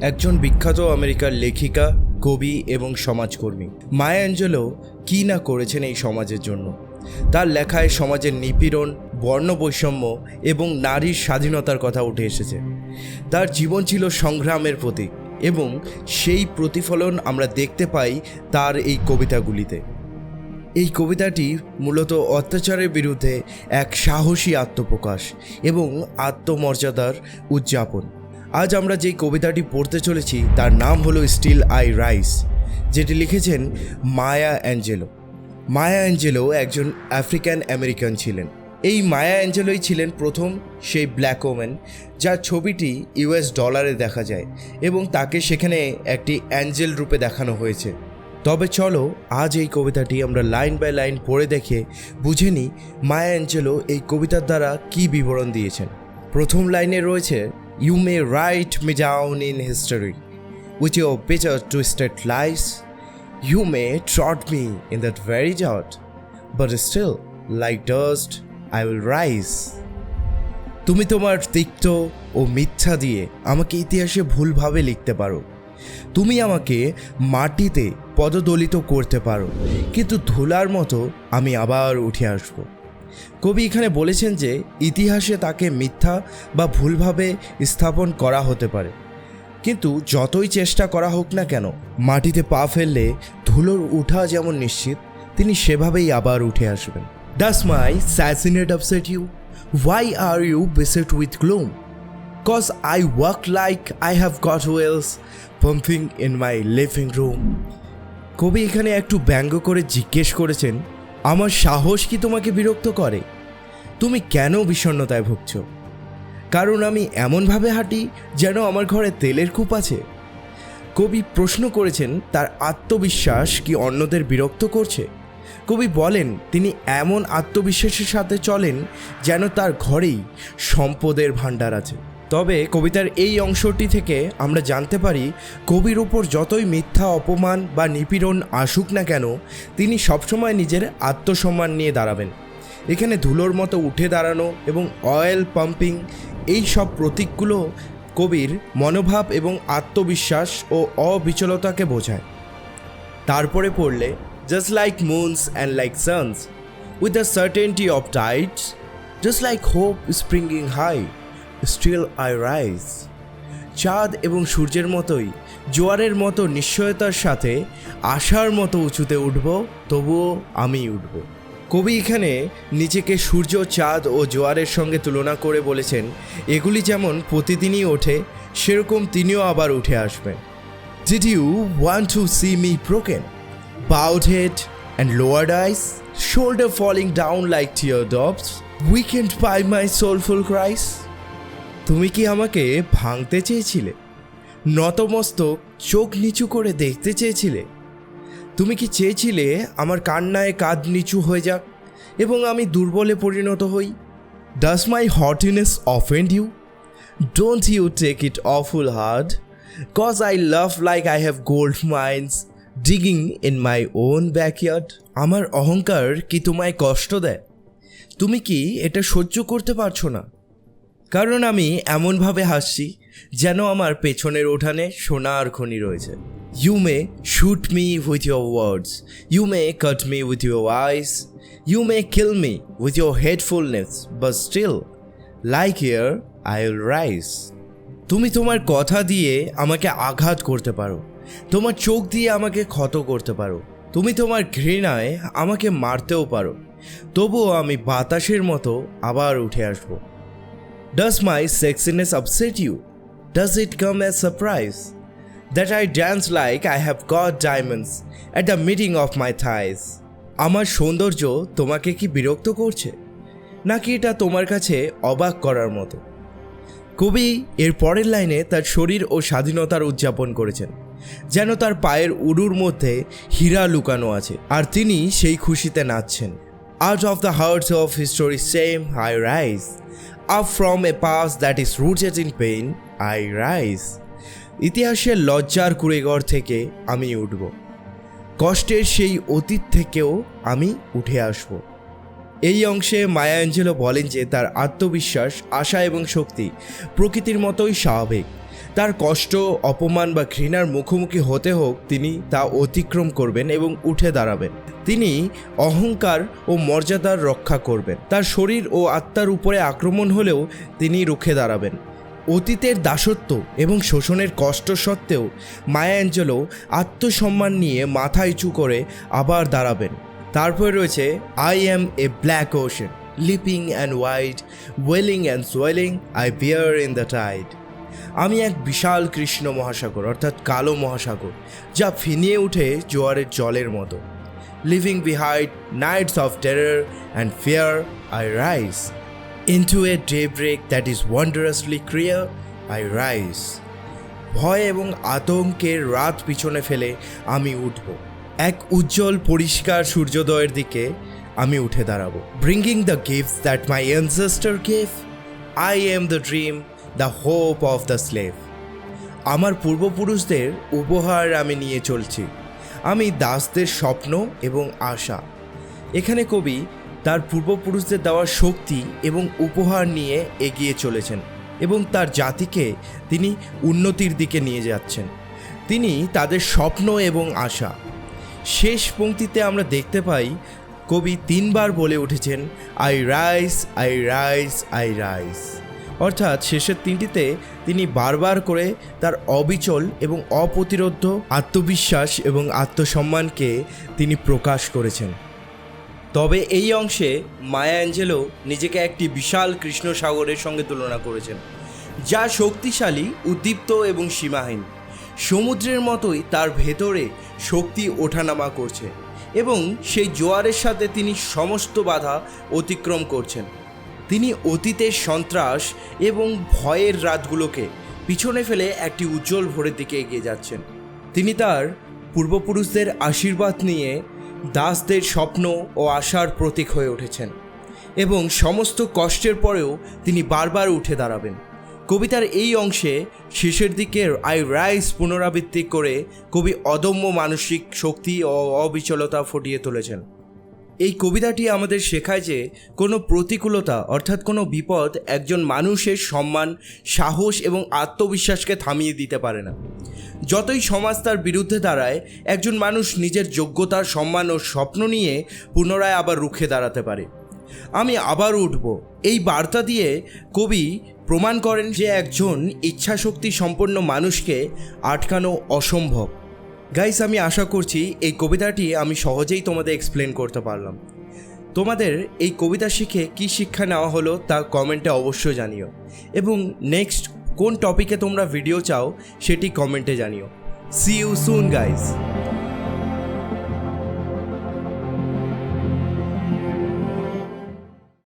একজন বিখ্যাত আমেরিকার লেখিকা, কবি এবং সমাজকর্মী। মায়া অ্যাঞ্জেলো কী না করেছেন এই সমাজের জন্য? তার লেখায় সমাজের নিপীড়ন বর্ণ বৈষম্য এবং নারীর স্বাধীনতার কথা উঠে এসেছে। তার জীবন ছিল সংগ্রামের প্রতীক এবং সেই প্রতিফলন আমরা দেখতে পাই তার এই কবিতাগুলিতে। এই কবিতাটি মূলত অত্যাচারের বিরুদ্ধে এক সাহসী আত্মপ্রকাশ এবং আত্মমর্যাদার উদযাপন। আজ আমরা যে কবিতাটি পড়তে চলেছি, তার নাম হলো স্টিল আই রাইস যেটি লিখেছেন মায়া অ্যাঞ্জেলো। মায়া অ্যাঞ্জেলো একজন আফ্রিকান আমেরিকান ছিলেন। এই মায়া অ্যাঞ্জেলোই ছিলেন প্রথম সেই ব্ল্যাক ওম্যান যার ছবিটি ইউএস ডলারে দেখা যায় এবং তাকে সেখানে একটি অ্যাঞ্জেল রূপে দেখানো হয়েছে। তবে চলো, আজ এই কবিতাটি আমরা লাইন বাই লাইন পড়ে দেখে বুঝে নিই মায়া অ্যাঞ্জেলো এই কবিতার দ্বারা কি বিবরণ দিয়েছেন। প্রথম লাইনে রয়েছে you may write me down in history with your better twisted lines you may Trott me in that very জট but still like dust I will rise তুমি তোমার তিক্ত ও মিথ্যা দিয়ে আমাকে ইতিহাসে ভুলভাবে লিখতে পারো। তুমি আমাকে মাটিতে পদদলিত করতে পারো। কিন্তু ধুলার মতো আমি আবার উঠে আসব। কবি এখানে বলেছেন যে ইতিহাসে তাকে মিথ্যা বা ভুলভাবে স্থাপন করা হতে পারে। কিন্তু যতই চেষ্টা করা হোক না কেন, মাটিতে পা ফেললে ধুলোর উঠা যেমন নিশ্চিত, তিনি সেভাবেই আবার উঠে আসবেন। ডাস মাই স্যাসিনেট upset you Y are you বেসেট with গ্লোম cause I work like I have got Wales pumping in my living room কবি এখানে একটু ব্যঙ্গ করে জিজ্ঞেস করেছেন আমার সাহস কি তোমাকে বিরক্ত করে? তুমি কেন বিষণ্ণতায় ভুগছ? কারণ আমি এমনভাবে হাঁটি যেন আমার ঘরে তেলের কূপ আছে। কবি প্রশ্ন করেছেন, তার আত্মবিশ্বাস কি অন্যদের বিরক্ত করছে? কবি বলেন, তিনি এমন আত্মবিশ্বাসের সাথে চলেন যেন তার ঘরেই সম্পদের ভাণ্ডার আছে। তবে কবিতার এই অংশটি থেকে আমরা জানতে পারি, কবির উপর যতই মিথ্যা, অপমান বা নিপীড়ন আসুক না কেন, তিনি সবসময় নিজের আত্মসম্মান নিয়ে দাঁড়াবেন। এখানে ধুলোর মতো উঠে দাঁড়ানো এবং অয়েল পাম্পিং এই সব প্রতীকগুলো কবির মনোভাব এবং আত্মবিশ্বাস ও অবিচলতাকে বোঝায়। তারপরে পড়লে just like moons and like Sans with the certainty of টাইটস just like hope springing high still I rise চাঁদ এবং সূর্যের মতোই জোয়ারের মতো নিশ্চয়তার সাথে আশার মতো উঁচুতে উঠব তবুও আমি উঠব। কবি এখানে নিজেকে সূর্য চাঁদ ও জোয়ারের সঙ্গে তুলনা করে বলেছেন এগুলি যেমন প্রতিদিনই ওঠে সেরকম তিনিও আবার উঠে আসবেন। Did you want to see me broken? Bowed head and lowered eyes, shoulder falling down like teardrops, weakened by my soulful cries? তুমি কি আমাকে ভাঙতে চেয়েছিলে? নতমস্তক, চোখ নিচু করে দেখতে চেয়েছিলে। তুমি কি চেয়েছিলে আমার কান্নায় কাঁধ নিচু হয়ে যাক এবং আমি দুর্বলে পরিণত হই? ডাস মাই হটিনেস offend you don't you take it awful hard cause I love like I have gold mines digging in my own backyard আমার অহংকার কি তোমায় কষ্ট দেয়? তুমি কি এটা সহ্য করতে পারছ না? কারণ আমি এমনভাবে হাসছি যেন আমার পেছনের উঠানে সোনার খনি রয়েছে। You may shoot me with your words you may cut me with your eyes you may kill me with your হেডফুলনেস but still like year I will rice তুমি তোমার কথা দিয়ে আমাকে আঘাত করতে পারো। তোমার চোখ দিয়ে আমাকে ক্ষত করতে পারো। তুমি তোমার ঘৃণায় আমাকে মারতেও পারো। তবুও আমি বাতাসের মতো আবার উঠে আসব। Does my sexiness upset you? Does it come as surprise? That I dance like I have got diamonds at the meeting of my thighs. আমার সৌন্দর্য তোমাকে কি বিরক্ত করছে নাকি এটা তোমার কাছে অবাক করার মতো কবি এর পরের লাইনে তার শরীর ও স্বাধীনতার উদযাপন করেছেন, যেন তার পায়ের উড়ুর মধ্যে হীরা লুকানো আছে, আর তিনি সেই খুশিতে নাচছেন out of the hertz of history same I rise up from A pass that is rooted in pain I rise ইতিহাসের লজ্জার কুড়েঘর থেকে আমি উঠব। কষ্টের সেই অতীত থেকেও আমি উঠে আসব। এই অংশে মায়া অ্যাঞ্জেলো বলেন যে তার আত্মবিশ্বাস, আশা এবং শক্তি প্রকৃতির মতোই স্বাভাবিক। তার কষ্ট, অপমান বা ঘৃণার মুখোমুখি হতে হোক, তিনি তা অতিক্রম করবেন এবং উঠে দাঁড়াবেন। তিনি অহংকার ও মর্যাদার রক্ষা করবেন। তার শরীর ও আত্মার উপরে আক্রমণ হলেও তিনি রুখে দাঁড়াবেন। অতীতের দাসত্ব এবং শোষণের কষ্ট সত্ত্বেও মায়া অ্যাঞ্জেলো আত্মসম্মান নিয়ে মাথা উঁচু করে আবার দাঁড়াবেন। তারপরে রয়েছে I am A black ocean leaping and wide wailing and swelling I beer in the Tide আমি এক বিশাল কৃষ্ণ মহাসাগর, অর্থাৎ কালো মহাসাগর, যা ফিনিয়ে উঠে জোয়ারের জলের মতো। Living behind nights of terror and fear I rise into a daybreak that is ওয়ান্ডারাসলি clear I rice ভয় এবং আতঙ্কের রাত পিছনে ফেলে আমি উঠব। এক উজ্জ্বল পরিষ্কার সূর্যোদয়ের দিকে আমি উঠে দাঁড়াবো। Bringing the gift that my ancestor gift I am the dream the hope of the slave আমার পূর্বপুরুষদের উপহার আমি নিয়ে চলছি। আমি দাসদের স্বপ্ন এবং আশা। এখানে কবি তার পূর্বপুরুষদের দেওয়া শক্তি এবং উপহার নিয়ে এগিয়ে চলেছেন এবং তার জাতিকে তিনি উন্নতির দিকে নিয়ে যাচ্ছেন। তিনি তাদের স্বপ্ন এবং আশা। শেষ পংক্তিতে আমরা দেখতে পাই, কবি তিনবার বলে উঠেছেন I rise I rise I rise অর্থাৎ শেষের তিনটিতে তিনি বারবার করে তার অবিচল এবং অপ্রতিরোধ আত্মবিশ্বাস এবং আত্মসম্মানকে তিনি প্রকাশ করেছেন। তবে এই অংশে মায়া অ্যাঞ্জেলো নিজেকে একটি বিশাল কৃষ্ণ সাগরের সঙ্গে তুলনা করেছেন, যা শক্তিশালী, উদ্দীপ্ত এবং সীমাহীন। সমুদ্রের মতোই তার ভেতরে শক্তি ওঠানামা করছে এবং সেই জোয়ারের সাথে তিনি সমস্ত বাধা অতিক্রম করছেন। তিনি অতীতের সন্ত্রাস এবং ভয়ের রাতগুলোকে পিছনে ফেলে একটি উজ্জ্বল ভোরের দিকে এগিয়ে যাচ্ছেন। তিনি তার পূর্বপুরুষদের আশীর্বাদ নিয়ে দাসদের স্বপ্ন ও আশার প্রতীক হয়ে উঠেছেন এবং সমস্ত কষ্টের পরেও তিনি বারবার উঠে দাঁড়াবেন। কবিতার এই অংশে শেষের দিকে আই রাইস পুনরাবৃত্তি করে কবি অদম্য মানসিক শক্তি ও অবিচলতা ফুটিয়ে তুলেছেন। এই কবিতাটি আমাদের শেখায় যে কোনো প্রতিকূলতা, অর্থাৎ কোনো বিপদ একজন মানুষের সম্মান, সাহস এবং আত্মবিশ্বাসকে থামিয়ে দিতে পারে না। যতই সমাজ তার বিরুদ্ধে দাঁড়ায়, একজন মানুষ নিজের যোগ্যতার সম্মান ও স্বপ্ন নিয়ে পুনরায় আবার রুখে দাঁড়াতে পারে। আমি আবার উঠব। এই বার্তা দিয়ে কবি প্রমাণ করেন যে একজন ইচ্ছাশক্তি সম্পন্ন মানুষকে আটকানো অসম্ভব। গাইস আমি আশা করছি এই কবিতাটি আমি সহজেই তোমাদের এক্সপ্লেন করতে পারলাম। তোমাদের এই কবিতা শিখে কি শিক্ষা নেওয়া হলো তা কমেন্টে অবশ্যই জানিও। এবং নেক্সট কোন টপিকে তোমরা ভিডিও চাও, সেটি কমেন্টে জানিও। C you soon guys